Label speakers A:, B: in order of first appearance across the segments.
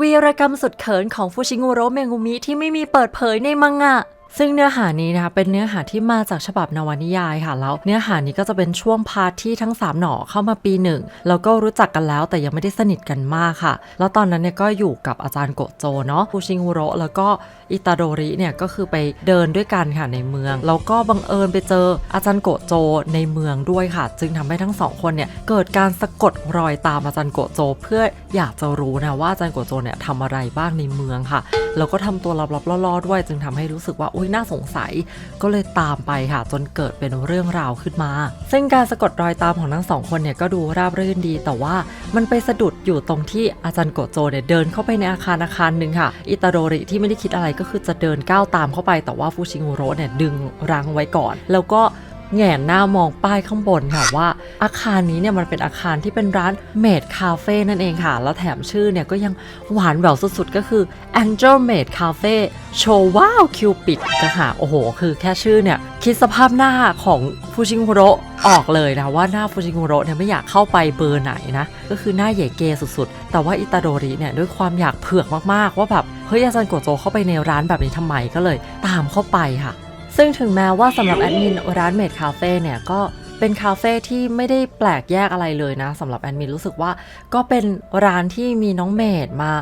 A: วีรกรรมสุดเขินของฟูชิงุโรเมงุมิที่ไม่มีเปิดเผยในมังงะ ซึ่งเนื้อหานี้นะคะเป็นเนื้อหาที่มาจากฉบับนวนิยายค่ะแล้วเนื้อหานี้ก็จะเป็นช่วงพาร์ทที่ทั้ง 3 หน่อเข้ามาปีหนึ่งแล้วก็รู้จักกันแล้วแต่ยังไม่ได้สนิทกันมากค่ะ แล้วตอนนั้นเนี่ยก็อยู่กับอาจารย์โกโจเนาะฟูชิงุโรแล้วก็อิตาโดริเนี่ยก็คือไปเดินด้วยกันค่ะในเมือง แล้วก็บังเอิญไปเจออาจารย์โกโจในเมืองด้วยค่ะ จึงทำให้ทั้งสองคนเนี่ยเกิดการสะกดรอยตามอาจารย์โกโจ เพื่ออยากจะรู้นะว่าอาจารย์โกโจเนี่ยทำอะไรบ้างในเมืองค่ะแล้วก็ทำตัวลับๆล่อๆด้วย จึงทำให้รู้สึกว่าอุยน่าสงสัย ก็เลยตามไปค่ะจนเกิดเป็นเรื่องราวขึ้นมา ซึ่งการสะกดรอยตามของทั้งสองคนเนี่ยก็ดูราบรื่นดี แต่ว่ามันไปสะดุดอยู่ตรงที่อาจารย์โกโจเนี่ยเดินเข้าไปในอาคารอาคารหนึ่งค่ะ อิตาโดริที่ไม่ได้คิดอะไรก็คือจะเดินก้าวตามเข้าไป แต่ว่าฟูชิงุโรเนี่ยดึงรั้งไว้ก่อน แล้วก็ แงนหน้ามองป้ายข้างบนค่ะว่า อาคารนี้เนี่ยมันเป็นอาคารที่เป็นร้านเมดคาเฟ่นั่นเองค่ะ แล้วแถมชื่อเนี่ยก็ยังหวานแหววสุดๆ ก็คือ Angel Maid Cafe โชว์ว้าวคิวปิดนะคะโอ้โห คือแค่ชื่อเนี่ย คิดสภาพหน้าของฟูชิงุโร่ออกเลยนะว่าหน้าฟูชิงุโร่เนี่ยไม่อยากเข้าไปเบอร์ไหนนะ ก็คือหน้าเหย่เกสุดๆ แต่ว่าอิตาโดริเนี่ยด้วยความอยากเผือกมากๆ ว่าแบบ เฮ้ยอาจารย์โกโจเข้าไปในร้านแบบนี้ทำไมก็เลย ตามเข้าไปค่ะ ซึ่งถึงแม้ว่าสำหรับแอดมินร้านเมดคาเฟ่เนี่ยก็เป็นคาเฟ่ที่ไม่ได้แปลกแยกอะไรเลยนะสำหรับแอดมินรู้สึกว่าก็เป็นร้านที่มีน้องเมดมา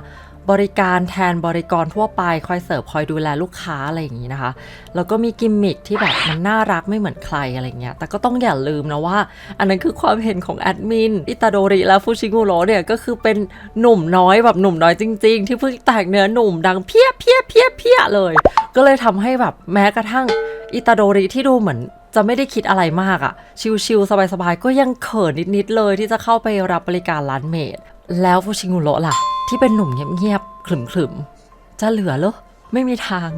A: บริการแทนบริกรทั่วไปคอยเสิร์ฟคอยดูแลลูกค้าอะไรอย่างนี้นะคะ แล้วก็มีกิมมิคที่แบบมันน่ารักไม่เหมือนใครอะไรเงี้ยแต่ก็ต้องอย่าลืมนะว่า อันนั้นคือความเห็นของแอดมินอิตาโดริและฟูชิงุโรเนี่ยก็คือเป็นหนุ่มน้อยแบบหนุ่มน้อยจริง ๆ ที่เพิ่งแต่งเนื้อหนุ่มดังเพี้ยเพี้ยเพี้ยเพี้ยเลย ก็เลยทำให้แบบแม้กระทั่งอิตาโดริที่ดูเหมือนจะไม่ได้คิดอะไรมากอะชิลๆสบายๆ ก็ยังเขินนิด ๆ เลยที่จะเข้าไปรับบริการร้านเมด แล้วฟูชิงุโระล่ะ ที่เป็นหนุ่มเงียบๆขรึมๆ จะเหลือเหรอ ไม่มีทาง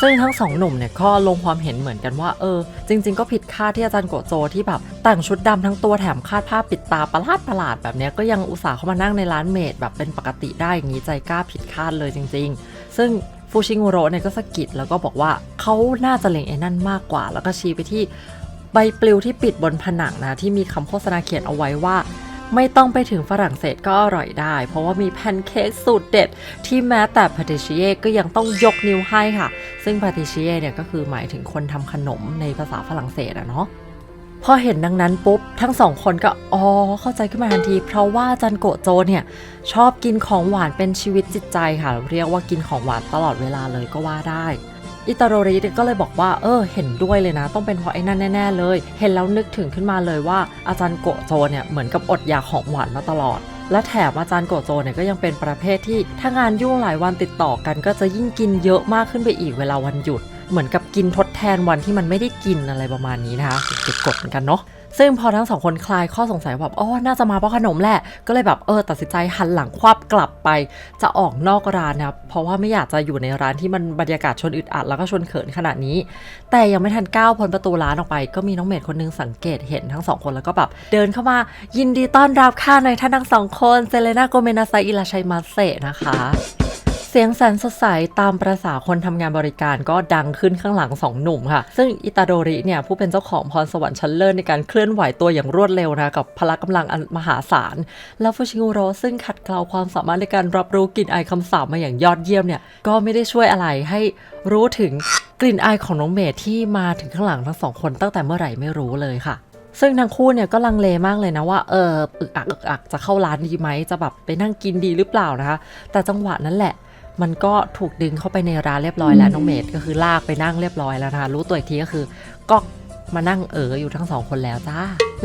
A: ซึ่งทั้งสองหนุ่มเนี่ยก็ลงความเห็นเหมือนกันว่า เออ จริง ๆ ก็ผิดคาดที่อาจารย์โกโจที่แบบแต่งชุดดำทั้งตัวแถมคาดผ้าปิดตาประหลาดประหลาดแบบนี้ก็ยังอุตส่าห์เข้ามานั่งในร้านเมดแบบเป็นปกติได้อย่างนี้ใจกล้าผิดคาดเลยจริง ๆ ซึ่งฟูชิงุโระเนี่ยก็สะกิดแล้วก็บอกว่าเขาน่าจะเล็งไอ้นั่นมากกว่า แล้วก็ชี้ไปที่ใบปลิวที่ปิดบนผนังนะที่มีคำโฆษณาเขียนเอาไว้ว่า ไม่ต้องไปถึงฝรั่งเศสก็อร่อยได้ เพราะว่ามีแพนเค้กสูตรเด็ด ที่แม้แต่พาติชิเย่ก็ยังต้องยกนิ้วให้ค่ะ ซึ่งพาติชิเย่เนี่ยก็คือหมายถึงคนทำขนมในภาษาฝรั่งเศสอะเนาะพอเห็นดังนั้นปุ๊บ ทั้งสองคนก็อ๋อเข้าใจขึ้นมาทันที เพราะว่าจันโกโจเนี่ย ชอบกินของหวานเป็นชีวิตจิตใจค่ะ เรียกว่ากินของหวานตลอดเวลาเลยก็ว่าได้ อิตาโรริก็เลยบอกว่าเออเห็นด้วยเลยนะ ต้องเป็นเพราะไอ้นั่นแน่ๆเลย เห็นแล้วนึกถึงขึ้นมาเลยว่าอาจารย์โกโจเนี่ยเหมือนกับอดอยากของหวานมาตลอดและแถมอาจารย์โกโจเนี่ยก็ยังเป็นประเภทที่ถ้างานยุ่งหลายวันติดต่อกันก็จะยิ่งกินเยอะมากขึ้นไปอีกเวลาวันหยุด เหมือนกับกินทดแทนวันที่มันไม่ได้กินอะไรประมาณนี้นะคะเก็บกดเหมือนกันเนาะ ซึ่งพอทั้งสองคนคลายข้อสงสัยแบบอ๋อน่าจะมาเพราะขนมแหละ ก็เลยแบบเออตัดสินใจหันหลังควับกลับไป จะออกนอกร้านนะเพราะว่าไม่อยากจะอยู่ในร้านที่มันบรรยากาศชนอึดอัดแล้วก็ชนเขินขนาดนี้ แต่ยังไม่ทันก้าวพ้นประตูร้านออกไป ก็มีน้องเมดคนนึงสังเกตเห็นทั้งสองคนแล้วก็แบบเดินเข้ามายินดีต้อนรับค่ะในท่านทั้งสองคนเซเลนาโกเมนาไซอิลาชัยมาเซนะคะ สียงแสนสดใสตามประษาคนทำงานบริการก็ดังขึ้นข้างหลังสองหนุ่มค่ะ ซึ่งอิตาโดริเนี่ยผู้เป็นเจ้าของพรสวรรค์ชั้นเลิศในการเคลื่อนไหวตัวอย่างรวดเร็วนะกับพละกำลังอันมหาศาล แล้วฟูชิงุโรซึ่งขัดเกลาความสามารถในการรับรู้กลิ่นอายคำสาปมาอย่างยอดเยี่ยมเนี่ยก็ไม่ได้ช่วยอะไรให้รู้ถึงกลิ่นอายของน้องเมดที่มาถึงข้างหลังทั้งสองคนตั้งแต่เมื่อไหร่ไม่รู้เลยค่ะซึ่งทั้งคู่เนี่ยก็ลังเลมากเลยนะว่าเอออึกอักอึกอักจะเข้าร้านดีไหมจะแบบไปนั่งกินดีหรือเปล่านะคะ แต่จังหวะนั้นแหละ มันก็ถูกดึงเข้าไปในร้านเรียบร้อยแล้วน้องเมดก็คือลากไปนั่งเรียบร้อยแล้วนะคะรู้ตัวอีกทีก็คือก็มานั่งเอออยู่ทั้งสองคนแล้วจ้า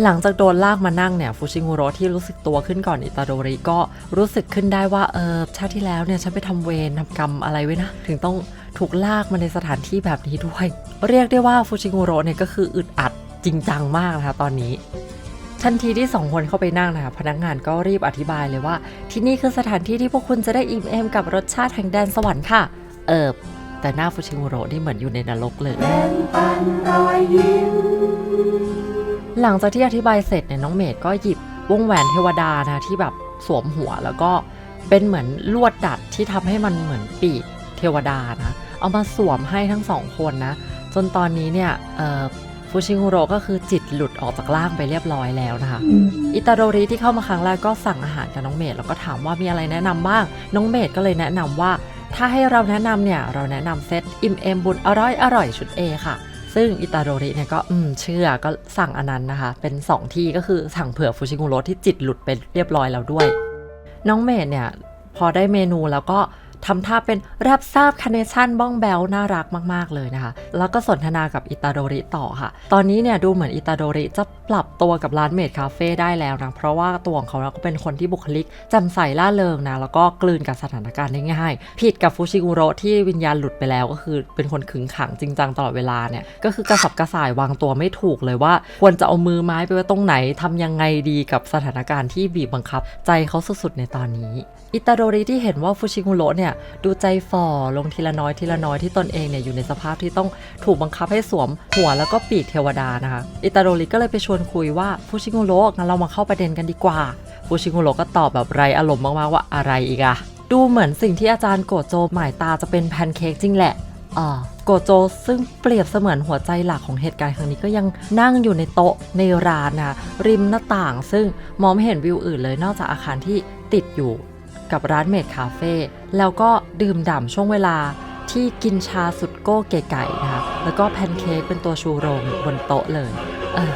A: หลังจากโดนลากมานั่งเนี่ยฟูชิงุโรที่รู้สึกตัวขึ้นก่อนอิตาโดริก็รู้สึกขึ้นได้ว่าเออชาติที่แล้วเนี่ยฉันไปทำเวรทำกรรมอะไรไว้นะ ถึงต้องถูกลากมาในสถานที่แบบนี้ด้วย เรียกได้ว่าฟูชิงุโรเนี่ยก็คืออึดอัดจริงจังมากนะคะตอนนี้ ทันทีที่สองคนเข้าไปนั่งนะคะพนักงานก็รีบอธิบายเลยว่า ที่นี่คือสถานที่ที่พวกคุณจะได้อิ่มเอมกับรสชาติแห่งแดนสวรรค์ค่ะ เออแต่หน้าฟูชิงุโรนี่เหมือนอยู่ในนรกเลยหลังจากที่อธิบายเสร็จเนี่ยน้องเมดก็หยิบวงแหวนเทวดานะที่แบบสวมหัวแล้วก็เป็นเหมือนลวดดัดที่ทำให้มันเหมือนปีกเทวดานะ เอามาสวมให้ทั้งสองคนนะ จนตอนนี้เนี่ยเออ ฟฟูชิงุโระก็คือจิตหลุดออกจากร่างไปเรียบร้อยแล้วนะคะ อิตาโดริที่เข้ามาครั้งแรกก็สั่งอาหารกับน้องเมดแล้วก็ถามว่ามีอะไรแนะนำบ้าง น้องเมดก็เลยแนะนำว่า ถ้าให้เราแนะนำเนี่ยเราแนะนำเซตอิ่มเอมบุญอร่อยอร่อยชุด A ค่ะซึ่งอิตาโดริเนี่ยก็อืมเชื่อก็สั่งอันนั้นนะคะ เป็น 2 ที่ก็คือสั่งเผื่อฟูชิงุโรที่จิตหลุดไปเรียบร้อยแล้วด้วย น้องเมดเนี่ยพอได้เมนูแล้วก็ ทำท่าเป็นรับทราบคาเนชั่นบ้องแบลน่ารักมาก ๆ เลยนะคะ แล้วก็สนทนากับอิตาโดริต่อค่ะ ตอนนี้เนี่ยดูเหมือนอิตาโดริจะปรับตัวกับร้านเมดคาเฟ่ได้แล้วนะ เพราะว่าตัวของเขาก็เป็นคนที่บุคลิกจำใส่ล่าเริงนะ แล้วก็กลืนกับสถานการณ์ได้ง่าย ผิดกับฟูชิกุโรที่วิญญาณหลุดไปแล้วก็คือเป็นคนขึงขังจริงจังตลอดเวลาเนี่ย ก็คือกระสับกระส่ายวางตัวไม่ถูกเลยว่า ควรจะเอามือไม้ไปไว้ตรงไหนทำยังไงดีกับสถานการณ์ที่บีบบังคับ ใจเขาสุดๆในตอนนี้ อิตาโดริที่เห็นว่าฟูชิกุโระเนี่ยดูใจฝ่อลงทีละน้อยทีละน้อยที่ตนเองเนี่ยอยู่ในสภาพที่ต้องถูกบังคับให้สวมหัวแล้วก็ปีกเทวดานะคะอิตาโดริก็เลยไปชวนคุยว่าฟูชิกุโระงั้นเรามาเข้าประเด็นกันดีกว่าฟูชิกุโระก็ตอบแบบไรอารมณ์มากๆว่าอะไรอีกอะดูเหมือนสิ่งที่อาจารย์โกโจหมายตาจะเป็นแพนเค้กจริงแหละอ่าโกโจซึ่งเปรียบเสมือนหัวใจหลักของเหตุการณ์ครั้งนี้ก็ยังนั่งอยู่ในโต๊ะในร้านนะริมหน้าต่าง ซึ่งมองไม่เห็นวิวอื่นเลยนอกจากอาคารที่ติดอยู่ กับร้านเมดคาเฟ่แล้วก็ดื่มด่ำช่วงเวลาที่กินชาสุดโก้เก๋ไก่นะคะแล้วก็แพนเค้กเป็นตัวชูโรงบนโต๊ะเลยเออ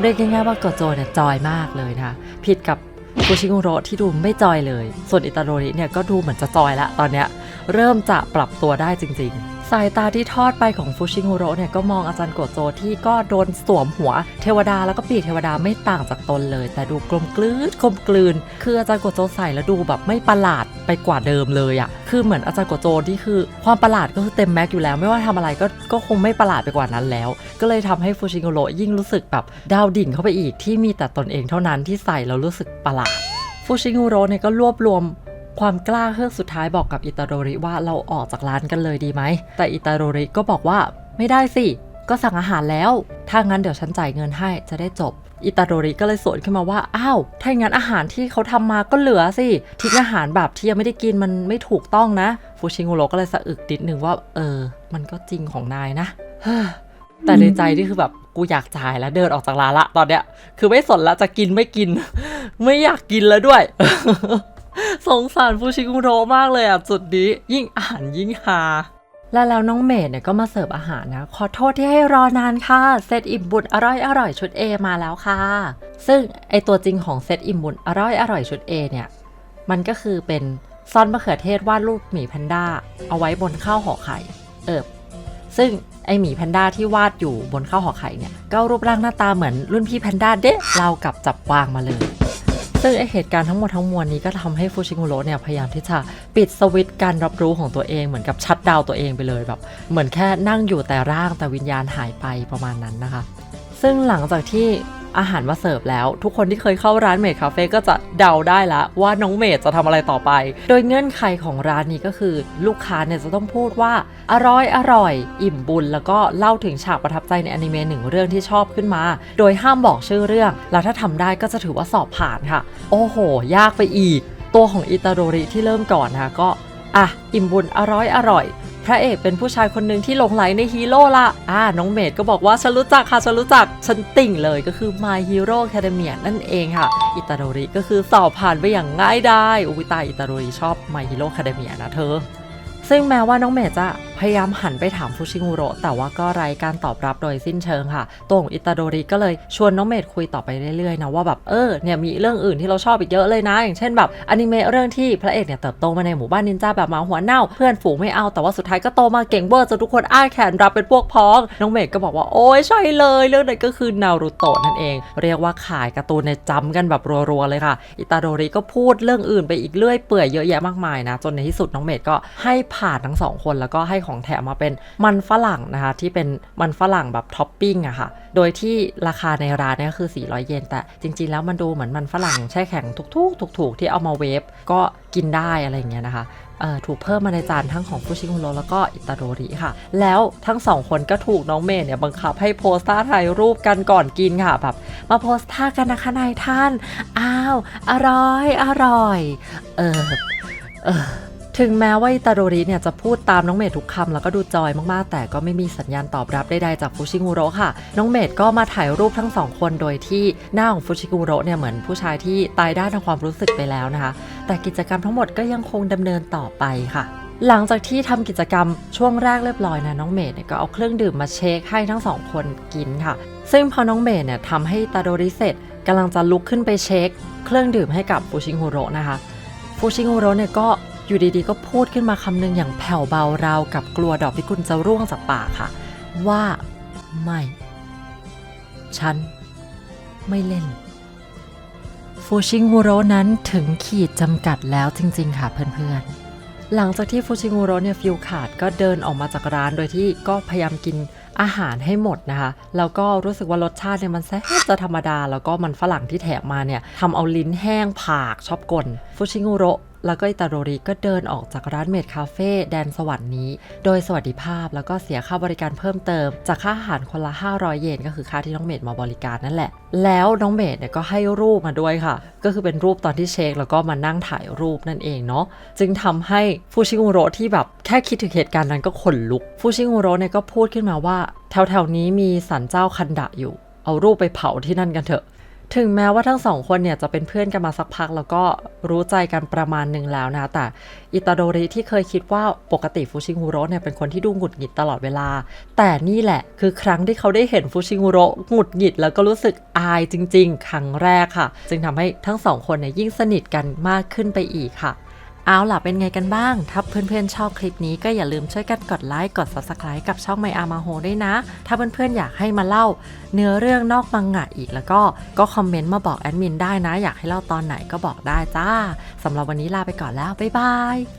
A: เรียกง่ายๆว่าโกโจเนี่ยจอยมากเลยนะคะผิดกับฟูชิงุโรที่ดูไม่จอยเลย ส่วนอิตาโรนิเนี่ยก็ดูเหมือนจะจอยละตอนเนี้ยเริ่มจะปรับตัวได้จริง ๆ สายตาที่ทอดไปของฟูชิงุโระเนี่ยก็มองอาจารย์โกโจที่ก็โดนสวมหัวเทวดาแล้วก็ปีกเทวดาไม่ต่างจากตนเลย แต่ดูกลมกลืนกลมกลืน คืออาจารย์โกโจใส่แล้วดูแบบไม่ประหลาดไปกว่าเดิมเลยอะคือเหมือนอาจารย์โกโจที่คือ ความประหลาดก็คือเต็มแม็กอยู่แล้ว ไม่ว่าทำอะไรก็ก็คงไม่ประหลาดไปกว่านั้นแล้ว ก็เลยทำให้ฟูชิงุโระยิ่งรู้สึกแบบดาวดิ่งเข้าไปอีกที่มีแต่ตนเองเท่านั้นที่ใส่แล้วรู้สึกประหลาดฟูชิงุโระเนี่ยก็รวบรวม ความกล้าเฮือกสุดท้ายบอกกับอิตาโดริว่าเราออกจากร้านกันเลยดีไหม แต่อิตาโดริก็บอกว่าไม่ได้สิ ก็สั่งอาหารแล้ว ถ้างั้นเดี๋ยวฉันจ่ายเงินให้จะได้จบ อิตาโดริก็เลยสวนขึ้นมาว่า อ้าว ถ้าอย่างนั้นอาหารที่เขาทำมาก็เหลือสิ ทิ้งอาหารแบบที่ยังไม่ได้กินมันไม่ถูกต้องนะ ฟูชิงุโรก็เลยสะอึกนิดนึงว่า เออ มันก็จริงของนายนะแต่ในใจนี่คือแบบกูอยากจ่ายแล้วเดินออกจากร้านละตอนเนี้ย คือไม่สนละจะกินไม่กิน ไม่อยากกินแล้วด้วย สงสารฟูชิกุโรมากเลยอะจุดนี้ ยิ่งอ่านยิ่งฮาและแล้วน้องเมดเนี่ยก็มาเสิร์ฟอาหารนะ ขอโทษที่ให้รอนานค่ะ เซตอิ่มบุญอร่อยอร่อยชุด A มาแล้วค่ะ ซึ่งไอตัวจริงของเซตอิ่มบุญอร่อยอร่อยชุด A เนี่ย มันก็คือเป็นซอนมะเขือเทศวาดรูปหมีแพนด้า เอาไว้บนข้าวห่อไข่ เอิบ ซึ่งไอหมีแพนด้าที่วาดอยู่บนข้าวห่อไข่เนี่ย ก็รูปร่างหน้าตาเหมือนรุ่นพี่แพนด้าเด๊ะเรากับจับวางมาเลย ซึ่งไอเหตุการณ์ทั้งหมดทั้งมวลนี้ก็ทำให้ฟูชิงุโรเนี่ยพยายามที่จะปิดสวิตช์การรับรู้ของตัวเองเหมือนกับชัดดาวตัวเองไปเลยแบบ เหมือนแค่นั่งอยู่แต่ร่างแต่วิญญาณหายไปประมาณนั้นนะคะ ซึ่งหลังจากที่ อาหารมาเสิร์ฟแล้ว ทุกคนที่เคยเข้าร้านเมดคาเฟ่ก็จะเดาได้ละว่าน้องเมดจะทำอะไรต่อไป โดยเงื่อนไขของร้านนี้ก็คือ ลูกค้าเนี่ยจะต้องพูดว่า อร่อยอร่อย อิ่มบุญ แล้วก็เล่าถึงฉากประทับใจในอนิเมะหนึ่งเรื่องที่ชอบขึ้นมา โดยห้ามบอกชื่อเรื่อง แล้วถ้าทำได้ก็จะถือว่าสอบผ่านค่ะ โอ้โห ยากไปอีก ตัวของอิตาโดริที่เริ่มก่อนนะคะก็อะอิ่มบุญอร่อยอร่อย พระเอกเป็นผู้ชายคนหนึ่งที่หลงไหลในฮีโร่ละอ่าน้องเมดก็บอกว่าฉันรู้จักค่ะฉันรู้จักฉันติ่งเลยก็คือ My Hero Academia นั่นเองค่ะ อิตาโดริก็คือสอบผ่านไปอย่างง่ายดายอุยตายอิตาโดริชอบ My Hero Academia นะเธอ ซึ่งแม้ว่าน้องเมดจะ พยายามหันไปถามฟูชิงุโรแต่ว่าก็ไร้การตอบรับโดยสิ้นเชิงค่ะตัวของอิตาโดริก็เลยชวนน้องเมดคุยต่อไปเรื่อยๆนะว่าแบบเออเนี่ยมีเรื่องอื่นที่เราชอบอีกเยอะเลยนะ อย่างเช่นแบบอนิเมะเรื่องที่พระเอกเนี่ยเติบโตมาในหมู่บ้านนินจาแบบหมาหัวเน่า เพื่อนฝูงไม่เอาแต่ว่าสุดท้ายก็โตมาเก่งเวอร์จนทุกคนอ้าแขนรับเป็นพวกพ้อง น้องเมดก็บอกว่าโอ้ยใช่เลย เรื่องนั้นก็คือนารูโตะนั่นเอง เรียกว่าขายการ์ตูนในยจำกันแบบรัวๆเลยค่ะ อิตาโดริก็พูดเรื่องอื่นไปอีกเรื่อยเปื่อยเยอะแยะมากมายนะ จนในที่สุดน้องเมดก็ให้ผ่านทั้งสองคนแล้วก็ให้ของแถมมาเป็นมันฝรั่งนะคะที่เป็นมันฝรั่งแบบท็อปปิ้งอะค่ะ โดยที่ราคาในร้านเนี่ยคือ 400 เยน แต่จริง ๆ แล้วมันดูเหมือนมันฝรั่งแช่แข็งถูกๆ ถูกๆ ที่เอามาเวฟก็กินได้อะไรอย่างเงี้ยนะคะถูกเพิ่มมาในจานทั้งของฟูชิกุโรแล้วก็อิตาโดริค่ะ แล้วทั้งสองคนก็ถูกน้องเมย์เนี่ยบังคับให้โพสท่าถ่ายรูปกันก่อนกินค่ะแบบมาโพสท่ากันนะคะนายท่าน อ้าว อร่อย อร่อย เออเออ ถึงแม้ว่าอิตาโดริเนี่ยจะพูดตามน้องเมดทุกคำแล้วก็ดูจอยมากๆ แต่ก็ไม่มีสัญญาณตอบรับใดๆจากฟูชิงูโระค่ะ น้องเมดก็มาถ่ายรูปทั้งสองคนโดยที่หน้าของฟูชิงูโระเนี่ยเหมือนผู้ชายที่ตายด้านทางความรู้สึกไปแล้วนะคะ แต่กิจกรรมทั้งหมดก็ยังคงดำเนินต่อไปค่ะหลังจากที่ทำกิจกรรมช่วงแรกเรียบร้อยนะน้องเมดเนี่ยก็เอาเครื่องดื่มมาเช็คให้ทั้งสองคนกินค่ะ ซึ่งพอน้องเมดเนี่ยทำให้ตาโดริเสร็จกำลังจะลุกขึ้นไปเช็ค เครื่องดื่มให้กับฟูชิงูโรนะคะฟูชิงูโรเนี่ยก็ อยู่ดีๆ ก็พูดขึ้นมาคำหนึ่งอย่างแผ่วเบาราวกับกลัวดอกพิกุลจะร่วงจากปากค่ะ ว่าไม่ ฉัน ไม่เล่น ฟูชิงูโรนั้นถึงขีดจำกัดแล้วจริง ๆ ค่ะเพื่อนๆ หลังจากที่ฟูชิงูโรเนี่ยฟิลขาดก็เดินออกมาจากร้านโดยที่ก็พยายามกินอาหารให้หมดนะคะ แล้วก็รู้สึกว่ารสชาติเนี่ยมันแซ่บจะธรรมดา แล้วก็มันฝรั่งที่แถมมาเนี่ยทำเอาลิ้นแห้งผากชอบกลฟูชิงูโระ แล้วก็อิตาโดริก็เดินออกจากร้านเมดคาเฟ่แดนสวรรค์นี้ โดยสวัสดิภาพแล้วก็เสียค่าบริการเพิ่มเติม จากค่าอาหารคนละ 500 เยนก็คือค่าที่น้องเมดมาบริการนั่นแหละ แล้วน้องเมดเนี่ยก็ให้รูปมาด้วยค่ะ ก็คือเป็นรูปตอนที่เช็คแล้วก็มานั่งถ่ายรูปนั่นเองเนาะจึงทำให้ฟูชิงูโรที่แบบแค่คิดถึงเหตุการณ์นั้นก็ขนลุกฟูชิงูโรเนี่ยก็พูดขึ้นมาว่าแถวๆนี้มีสันเจ้าคันดะอยู่ เอารูปไปเผาที่นั่นกันเถอะ ถึงแม้ว่าทั้งสองคนเนี่ยจะเป็นเพื่อนกันมาสักพัก แล้วก็รู้ใจกันประมาณหนึ่งแล้วนะ แต่อิตาโดริที่เคยคิดว่าปกติฟูชิงฮูโร่เนี่ยเป็นคนที่ดูหงุดหงิดตลอดเวลา แต่นี่แหละคือครั้งที่เขาได้เห็นฟูชิงฮูโร่หงุดหงิดแล้วก็รู้สึกอายจริง ๆ ครั้งแรกค่ะ จึงทำให้ทั้งสองคนเนี่ยยิ่งสนิทกันมากขึ้นไปอีกค่ะ เอาล่ะเป็นไงกันบ้าง ถ้าเพื่อนๆชอบคลิปนี้ก็อย่าลืมช่วยกันกดไลค์ กด subscribe กับช่องไมอามาโฮด้วยนะ ถ้าเพื่อนๆอยากให้มาเล่า เนื้อเรื่องนอกมังงะอีกแล้วก็ก็คอมเมนต์มาบอกแอดมินได้นะ อยากให้เล่าตอนไหนก็บอกได้จ้าสำหรับวันนี้ลาไปก่อนแล้ว บ๊ายบาย